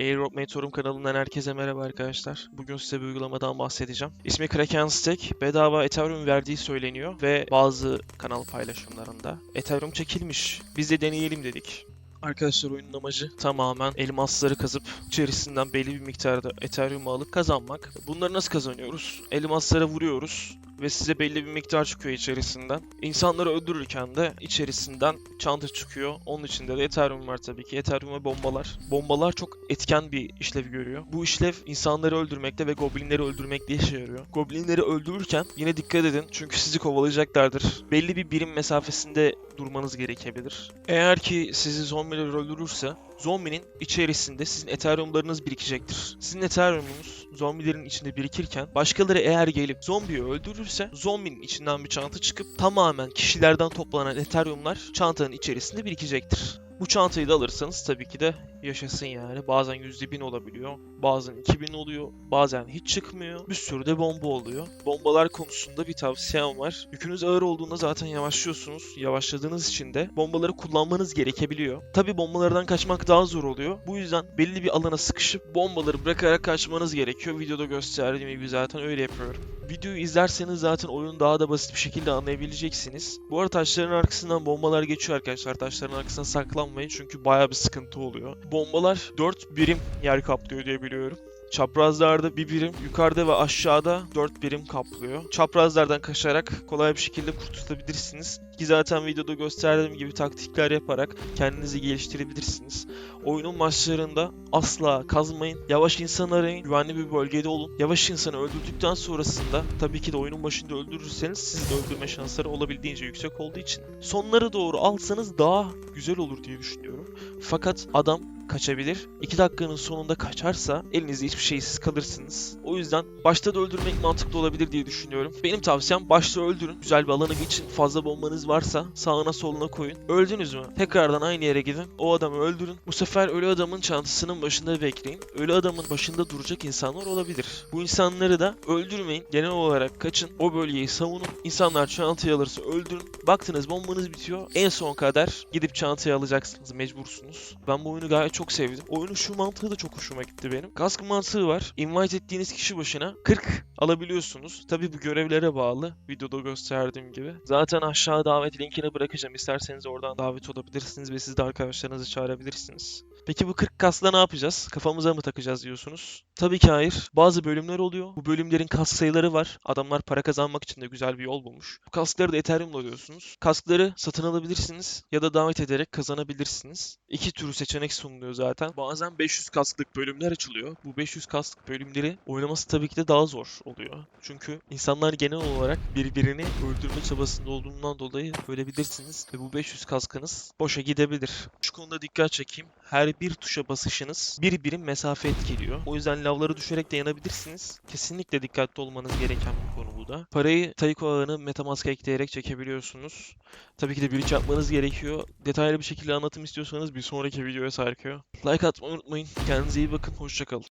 Airdrop Mentorum kanalından herkese merhaba arkadaşlar. Bugün size bir uygulamadan bahsedeceğim. İsmi Kraken Stack. Bedava Ethereum verdiği söyleniyor ve bazı kanal paylaşımlarında Ethereum çekilmiş. Biz de deneyelim dedik. Arkadaşlar oyunun amacı tamamen elmasları kazıp içerisinden belli bir miktarda Ethereum alıp kazanmak. Bunları nasıl kazanıyoruz? Elmaslara vuruyoruz ve size belli bir miktar çıkıyor içerisinden. İnsanları öldürürken de içerisinden çanta çıkıyor. Onun içinde de Ethereum var tabii ki. Ethereum ve bombalar. Bombalar çok etken bir işlev görüyor. Bu işlev insanları öldürmekte ve goblinleri öldürmekte işe yarıyor. Goblinleri öldürürken yine dikkat edin çünkü sizi kovalayacaklardır. Belli bir birim mesafesinde durmanız gerekebilir. Eğer ki sizi zombiler öldürürse zombinin içerisinde sizin Ethereum'larınız birikecektir. Sizin Ethereum'unuz zombilerin içinde birikirken başkaları eğer gelip zombiyi öldürürse zombinin içinden bir çanta çıkıp tamamen kişilerden toplanan Ethereum'lar çantanın içerisinde birikecektir. Bu çantayı da alırsanız tabii ki de yaşasın yani. Bazen %1000 olabiliyor, bazen 2000 oluyor, bazen hiç çıkmıyor. Bir sürü de bomba oluyor. Bombalar konusunda bir tavsiyem var. Yükünüz ağır olduğunda zaten yavaşlıyorsunuz. Yavaşladığınız için de bombaları kullanmanız gerekebiliyor. Tabii bombalardan kaçmak daha zor oluyor. Bu yüzden belli bir alana sıkışıp bombaları bırakarak kaçmanız gerekiyor. Videoda gösterdiğim gibi zaten öyle yapıyorum. Videoyu izlerseniz zaten oyunu daha da basit bir şekilde anlayabileceksiniz. Bu arada taşların arkasından bombalar geçiyor arkadaşlar. Taşların arkasına saklanmayın çünkü baya bir sıkıntı oluyor. Bombalar 4 birim yer kaplıyor diye biliyorum. Çaprazlarda bir birim, yukarıda ve aşağıda 4 birim kaplıyor. Çaprazlardan kaçarak kolay bir şekilde kurtulabilirsiniz. Ki zaten videoda gösterdiğim gibi taktikler yaparak kendinizi geliştirebilirsiniz. Oyunun maçlarında asla kazmayın. Yavaş insan arayın. Güvenli bir bölgede olun. Yavaş insanı öldürdükten sonrasında tabii ki de oyunun başında öldürürseniz sizi de öldürme şansları olabildiğince yüksek olduğu için sonlara doğru alsanız daha güzel olur diye düşünüyorum. Fakat adam kaçabilir. 2 dakikanın sonunda kaçarsa elinizde hiçbir şeysiz kalırsınız. O yüzden başta da öldürmek mantıklı olabilir diye düşünüyorum. Benim tavsiyem başta öldürün. Güzel bir alana geçin. Fazla bombanız varsa sağına soluna koyun. Öldünüz mü? Tekrardan aynı yere gidin. O adamı öldürün. Bu sefer ölü adamın çantasının başında bekleyin. Ölü adamın başında duracak insanlar olabilir. Bu insanları da öldürmeyin. Genel olarak kaçın. O bölgeyi savunun. İnsanlar çantayı alırsa öldürün. Baktınız bombanız bitiyor. En son kadar gidip çantayı alacaksınız. Mecbursunuz. Ben bu oyunu gayet çok sevdim. Oyunun şu mantığı da çok hoşuma gitti benim. Kask mantığı var. Invite ettiğiniz kişi başına 40 alabiliyorsunuz. Tabi bu görevlere bağlı. Videoda gösterdiğim gibi. Zaten aşağı davet linkini bırakacağım. İsterseniz oradan davet olabilirsiniz ve siz de arkadaşlarınızı çağırabilirsiniz. Peki bu 40 kasla ne yapacağız? Kafamıza mı takacağız diyorsunuz? Tabii ki hayır. Bazı bölümler oluyor. Bu bölümlerin kas sayıları var. Adamlar para kazanmak için de güzel bir yol bulmuş. Bu kaskları da Ethereum'la alıyorsunuz. Kaskları satın alabilirsiniz ya da davet ederek kazanabilirsiniz. İki tür seçenek sunuluyor zaten. Bazen 500 kasklık bölümler açılıyor. Bu 500 kasklık bölümleri oynaması tabii ki de daha zor oluyor. Çünkü insanlar genel olarak birbirini öldürme çabasında olduğundan dolayı ölebilirsiniz ve bu 500 kaskınız boşa gidebilir. Şu konuda dikkat çekeyim. Her bir tuşa basışınız bir birim mesafe etkiliyor. O yüzden lavlara düşerek de yanabilirsiniz. Kesinlikle dikkatli olmanız gereken bir konu bu da. Parayı Taiko ağını Metamask'a ekleyerek çekebiliyorsunuz. Tabii ki de bridge yapmanız gerekiyor. Detaylı bir şekilde anlatım istiyorsanız bir sonraki videoya sarkıyor. Like atmayı unutmayın. Kendinize iyi bakın. Hoşçakalın.